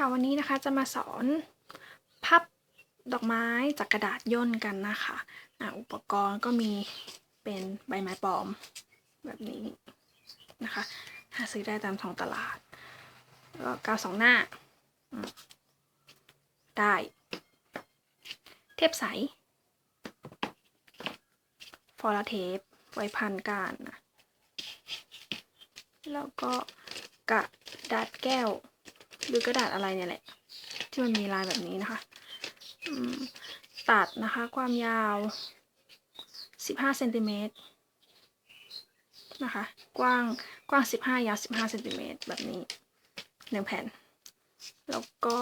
ค่ะวันนี้นะคะจะมาสอนพับดอกไม้จากกระดาษย่นกันนะคะอะอุปกรณ์ก็มีเป็นใบไม้ปลอมแบบนี้นะคะหาซื้อได้ตามท้องตลาดแล้วกาวสองหน้า ได้ เทปใส ฟอลาเทปไว้พันกันนะแล้วก็กระดาษแก้ว หรือกระดาษอะไรเนี่ยแหละ ที่มันมีลายแบบนี้นะคะตัดนะคะ ความยาว 15เซนติเมตรนะคะ กว้างกว้าง 15 ยาว 15เซนติเมตรแบบนี้หนึ่งแผ่น แล้วก็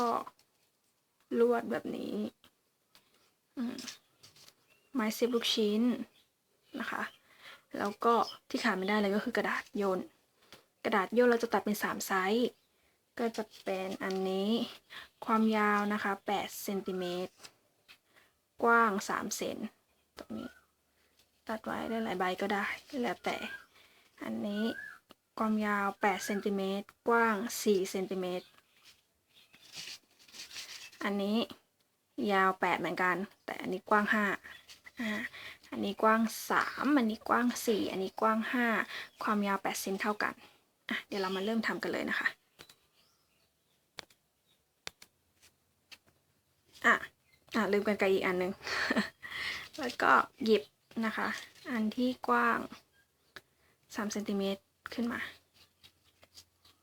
ลวดแบบนี้ไม้เซฟลูกชิ้นนะคะ แล้วก็ที่ขาดไม่ได้เลยก็คือกระดาษโยน กระดาษโยนเราจะตัดเป็น 3 ไซส์ ก็จะเป็นอันนี้ความยาวนะคะ8เซนติเมตรกว้าง3เซนตรงนี้ ตัดไว้ได้หลายใบก็ได้แล้วแต่ อันนี้ความยาว8เซนติเมตรกว้าง4เซนติเมตรอันนี้ยาว 8 เหมือนกัน แต่อันนี้กว้าง5อ่าอันนี้กว้าง 3 อันนี้กว้าง 4 อันนี้กว้าง 5 ความยาว 8 เซนเท่ากันอะเดี๋ยวเรามาเริ่มทำกันเลยนะคะ อะอะลืมกันไกลอีกอันหนึ่งแล้วก็หยิบนะคะ อันที่กว้าง3เซนติเมตรขึ้นมา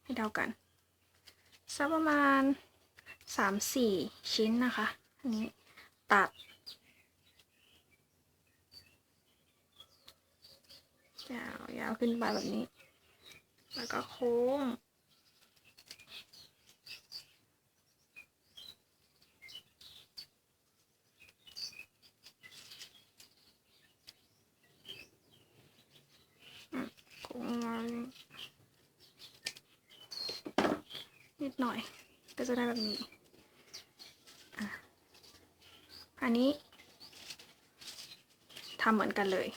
ให้เท่ากันสักประมาณ 3-4 ชิ้นนะคะ อันนี้ตัด ยาวยาวขึ้นไปแบบนี้ แล้วก็โค้ง อืมโค้งมานิดหน่อย ก็ จะได้แบบนี้อันนี้ทำเหมือนกันเลย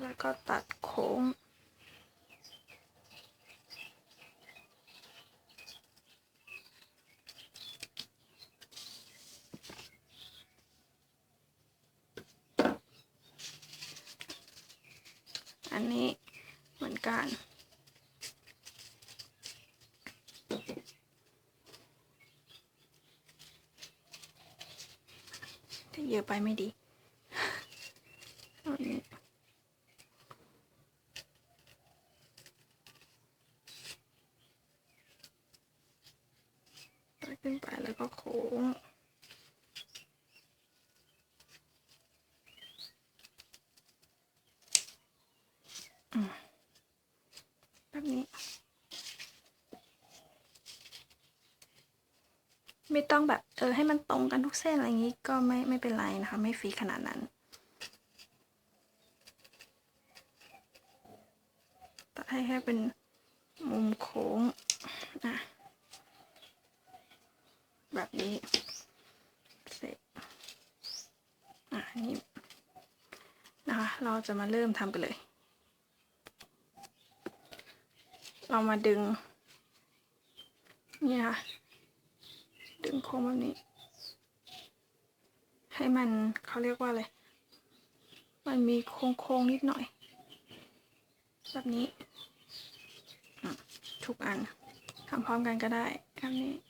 แล้วก็ตัดโค้ง อันนี้เหมือนกัน ถ้าเยอะไปไม่ดี อันนี้ ตัด ขึ้นไปแล้วก็โค้งอืมแบบนี้ ไม่ต้องแบบเออให้มันตรงกันทุกเส้นอะไรอย่างนี้ก็ไม่ไม่เป็นไรนะคะ ไม่ฟรีขนาดนั้นตัดให้แค่เป็นมุมโค้งอะ แบบนี้ เสร็จ อะนี่นะคะ เราจะมาเริ่มทำกันเลย เรามาดึง นี่นะคะดึงโค้งแบบนี้ ให้มันเขาเรียกว่าอะไร มันมีโค้งๆนิดหน่อย แบบนี้ ทุกอันทำพร้อมกันก็ได้แบบนี้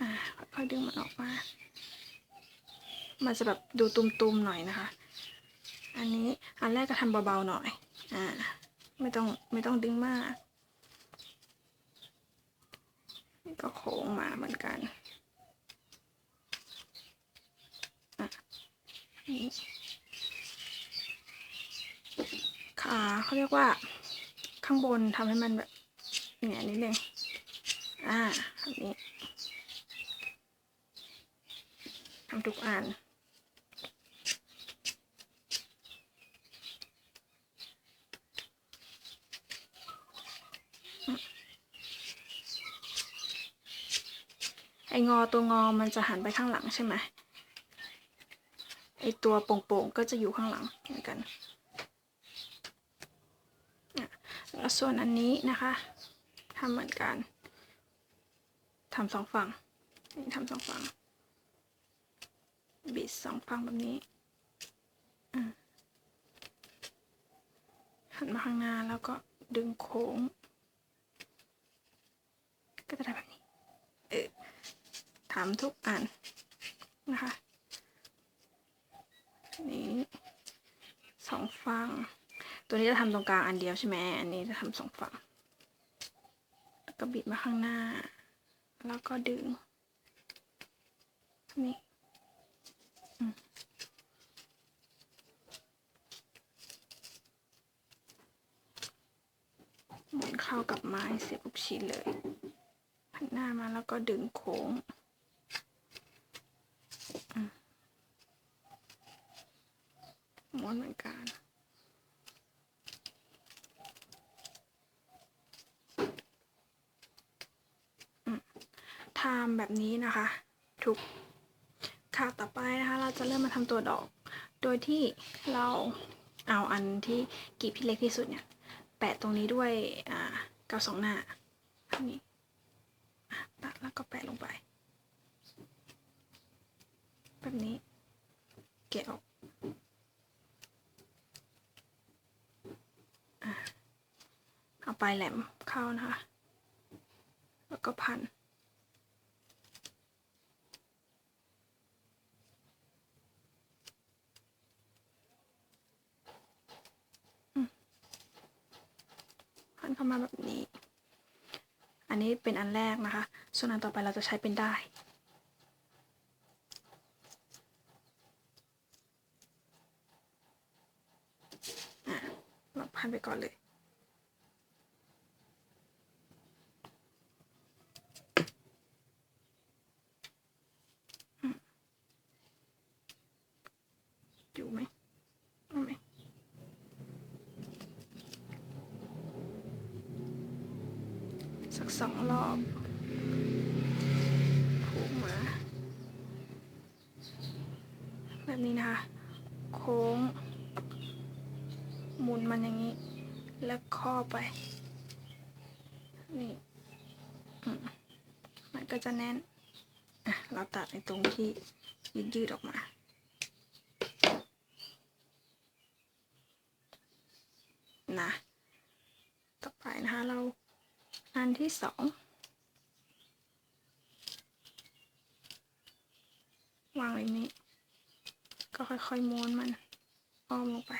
อ่าค่อยๆดึงมันออกมา มันจะแบบดูตุมๆหน่อยนะคะ อันนี้อันแรกก็ทำเบาๆหน่อย อ่า ไม่ต้องไม่ต้องดึงมากก็โค้งมาเหมือนกันอะนี่ขาเขาเรียกว่า ข้างบนทำให้มันแบบเนี่ยนิดนึง อ่าแบบนี้ ทำทุกอันไองอตัวงอมันจะหันไปข้างหลังใช่ไหมไอตัวโป่งๆก็จะอยู่ข้างหลังเหมือนกันแล้วส่วนอันนี้นะคะทำเหมือนกันทำสองฝั่งทำสองฝั่ง บิดสองฝั่งแบบนี้อะหันมาข้างหน้าแล้วก็ดึงโค้ง ก็จะได้แบบนี้ เออทำทุกอันนะคะนี้สองฝั่งตัวนี้จะทำตรงกลางอันเดียวใช่ไหมอันนี้จะทำสองฝั่งแล้วก็บิดมาข้างหน้า แล้วก็ดึงนี่ หมุนเข้ากับไม้เสียบลูกชิ้นเลยหันหน้ามาแล้วก็ดึงโค้งมม้วนเหมือนกันทำแบบนี้นะคะ ทุก ค่ะต่อไปนะคะเราจะเริ่มมาทำตัวดอก โดยที่เราเอาอันที่กรีบที่เล็กที่สุดเนี่ย แปะตรงนี้ด้วยอ่ากาวสองหน้าเท่านี้อะตัดแล้วก็แปะลงไป แบบนี้แกะออกอะเอาปลายแหลมเข้านะคะ แล้วก็พัน พันเข้ามาแบบนี้ อันนี้เป็นอันแรกนะคะ ส่วนอันต่อไปเราจะใช้เป็นได้ายอะเราพันไปก่อนเลย อืมอยู่ไหมเอาไหม สองรอบผูกมาแบบนี้นะคะ โค้ง หมุนมันอย่างนี้ แล้วข้อไป นี่ มันก็จะแน่น อะ เราตัดในตรงที่ยืดยืดออกมานะ ต่อไปนะคะเรา อันที่สองวางไว้นี้ ก็ค่อยๆม้วนมันอ้อมลงไป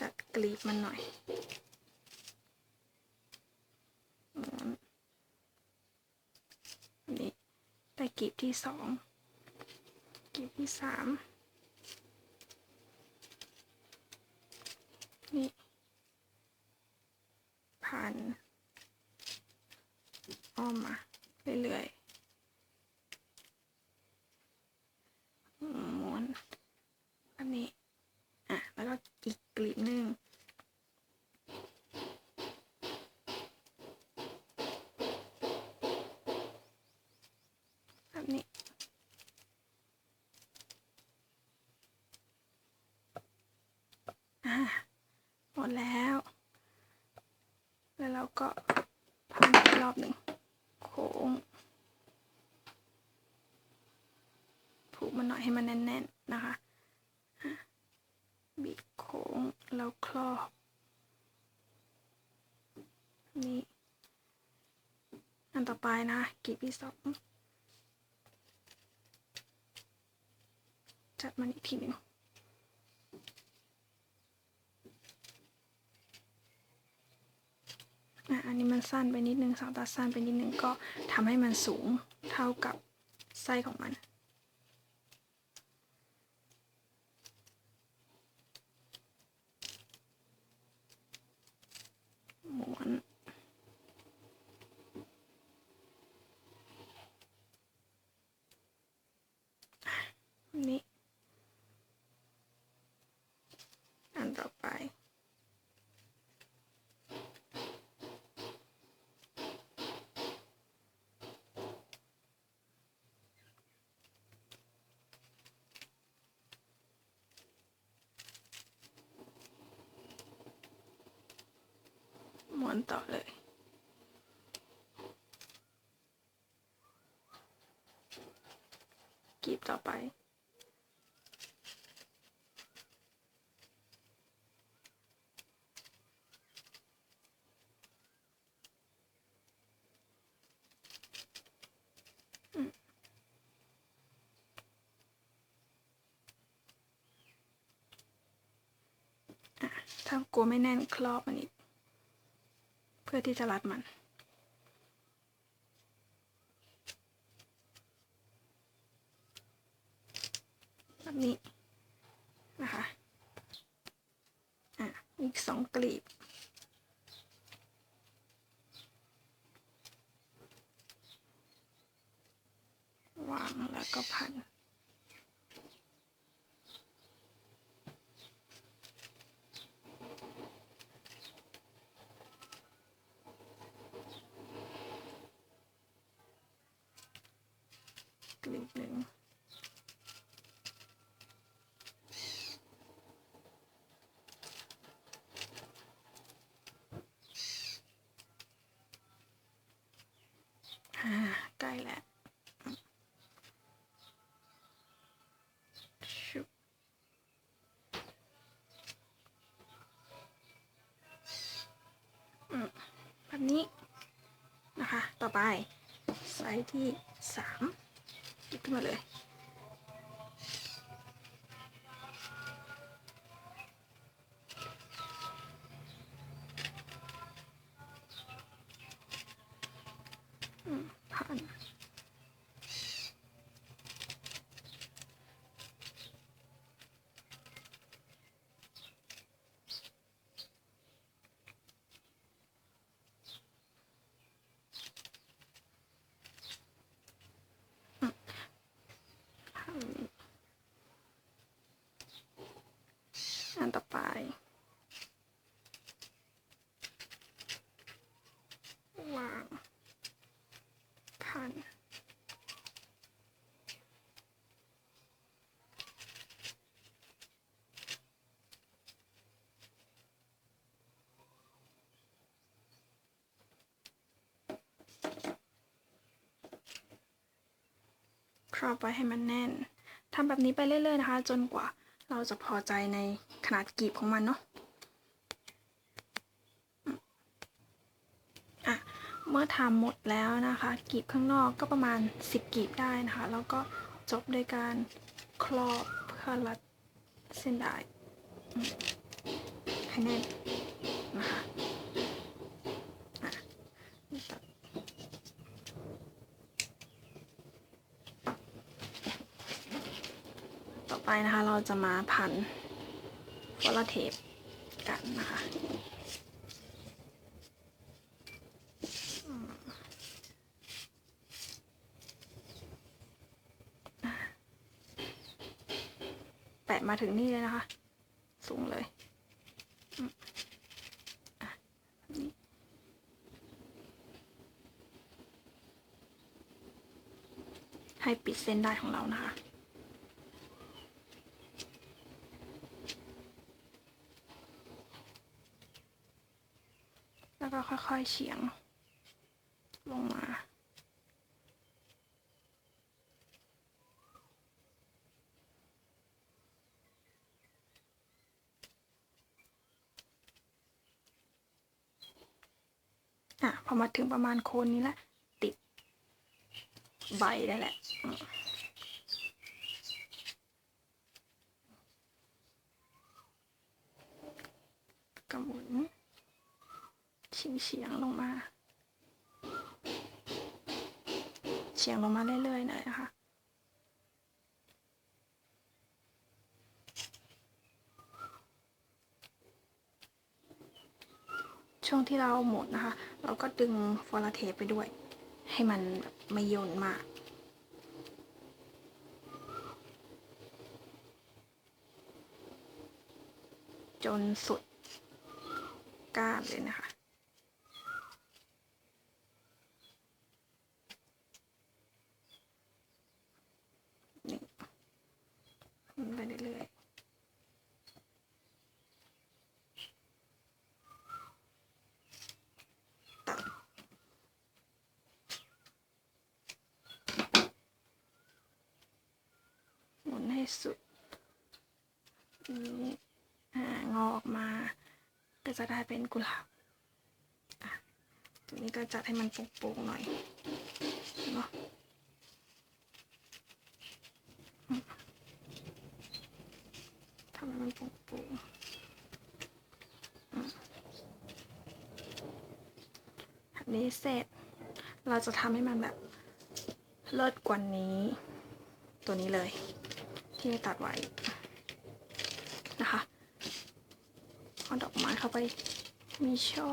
จัดกลีบมันหน่อยม้วนอันนี้ได้ กลีบที่สองกลีบที่สามนี่พันอ้อมมาเรื่อยๆอืมม้วน อันนี้ อะ แล้วก็อีกกลีบหนึ่ง แบบนี้ อะ หมดแล้ว แล้วเราก็พันอีกรอบหนึ่ง โค้ง ผูกมันหน่อยให้มันแน่นๆนะคะ บิดโค้งแล้วครอบ นี่ อันต่อไปนะกีบที่สองจัดมันอีกทีหนึ่งอะอันนี้มันสั้นไปนิดนึงสองตาสั้นไปนิดนึงก็ทำให้มันสูงเท่ากับไส้ของมัน นี่อันต่อไปม้วนต่อเลยกีบต่อไป ถ้ากลัวไม่แน่นครอบมันอีก เพื่อที่จะรัดมัน แบบนี้ นะคะ อะ อีกสองกลีบ วางแล้วก็พัน กลีบหนึ่งใกล้แล้วชุบแบบนี้นะคะ ต่อไปไซส์ที่สาม หยิ อันต่อไป วางพันครอบไว้ให้มันแน่นทำแบบนี้ไปเรื่อยๆนะคะ จนกว่าเราจะพอใจใน ขนาดกีบของมันเนาะอะเมื่อทำหมดแล้วนะคะ กีบข้างนอกก็ประมาณ 10 กีบได้นะคะ แล้วก็จบโดยการครอบเพื่อรัดเส้นได้ให้แน่นนะคะอะตัดต่อไปนะคะเราจะมาพัน ฟอลเทปกันนะคะแปะมาถึงนี่เลยนะคะ สูงเลยให้ปิดเส้นได้ของเรานะคะ แล้วก็ ค่อยๆเฉียง ลงมา อะ พอมาถึงประมาณโคนนี้แหละติด ใบได้แหละอืมก็หมุน เฉียงเฉียงลงมา เฉียงลงมาเรื่อยๆหน่อยนะคะช่วงที่เราหมุนะคะ เราก็ดึงฟอลาเทปไปด้วย ให้มันไม่โยนมาก จนสุดก้านเลยนะคะ นี่หมุนไปเรื่อย สุดนี้อ่างอออกมา ก็จะได้เป็น กุหลาบตรงนี้ก็จัดให้มันโป่งๆหน่อยเนาะทำให้มันโป่งๆอืมแบบนี้เสร็จ เราจะทำให้มันแบบเลิศกว่านี้ ตัวนี้เลย ที่ไม่ตัดไว้นะคะเอาดอกไม้เข้าไป มีช่อ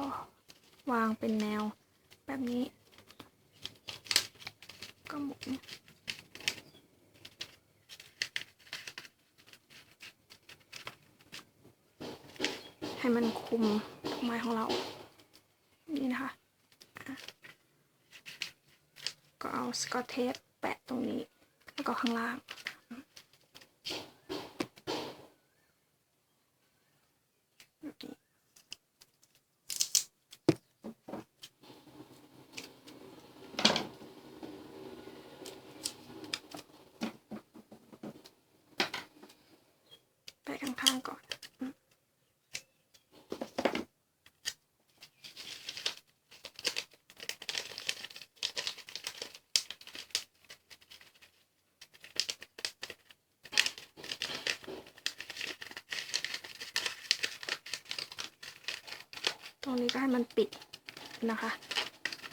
วางเป็นแนว แบบนี้ ก็หมุนให้มันคุมดอกไม้ของเรา นี่นะคะะก็เอาสกอตเทปแปะตรงนี้ แล้วก็ข้างล่าง แบบนี้ไปข้างๆก่อนอืมตรงนี้ ก็ให้มันปิดนะคะ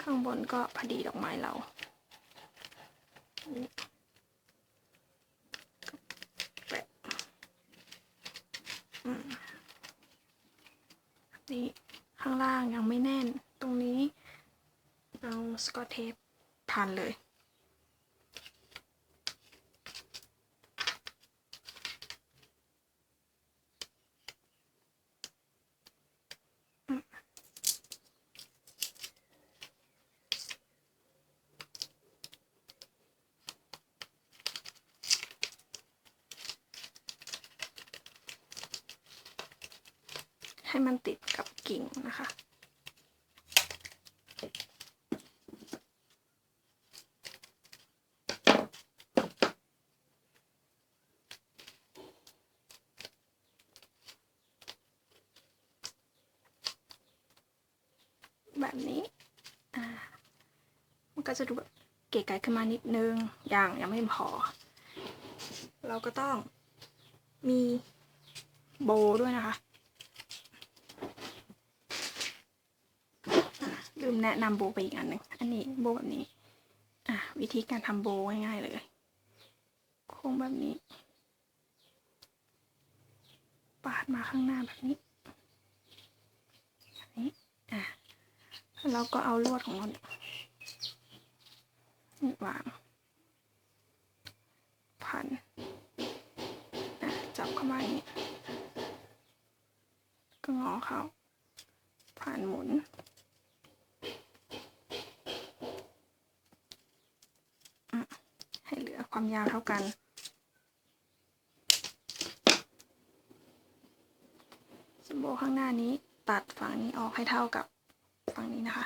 ข้างบนก็พอดีดอกไม้เรานี่แปะอืมนี่ข้างล่างยังไม่แน่น ตรงนี้ เอาสกอตเทปพันเลย ให้มันติดกับกิ่งนะคะ แบบนี้ อ่า มันก็จะดูแบบเก๋ไก๋ขึ้นมานิดนึง อย่างยังไม่พอ เราก็ต้องมีโบด้วยนะคะ ลืม แนะนำโบไปอีกอันหนึ่งอันนี้โบแบบนี้ อะวิธีการทำโบง่ายๆเลยโค้งแบบนี้ ปาดมาข้างหน้าแบบนี้แบบนี้อะแล้วก็เอาลวดของเราเนี่ยนี่วางพันอะจับเข้ามาอย่างนี้ก็งอเขาผ่านหมุน ให้เหลือ ความยาวเท่ากัน สมโบข้างหน้านี้ตัดฝั่งนี้ออกให้เท่ากับฝั่งนี้นะคะ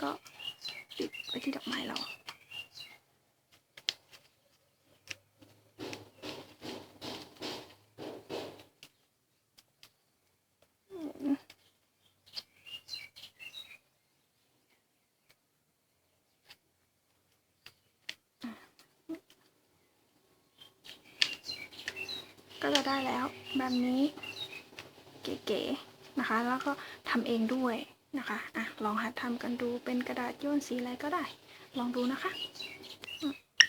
ก็ ไปที่ดอกไม้เราก็จะได้แล้วแบบนี้เก๋ๆนะคะ แล้วก็ทำเองด้วย นะคะ อะ ลองหัดทำกันดูเป็นกระดาษโยนสีอะไรก็ได้ ลองดูนะคะ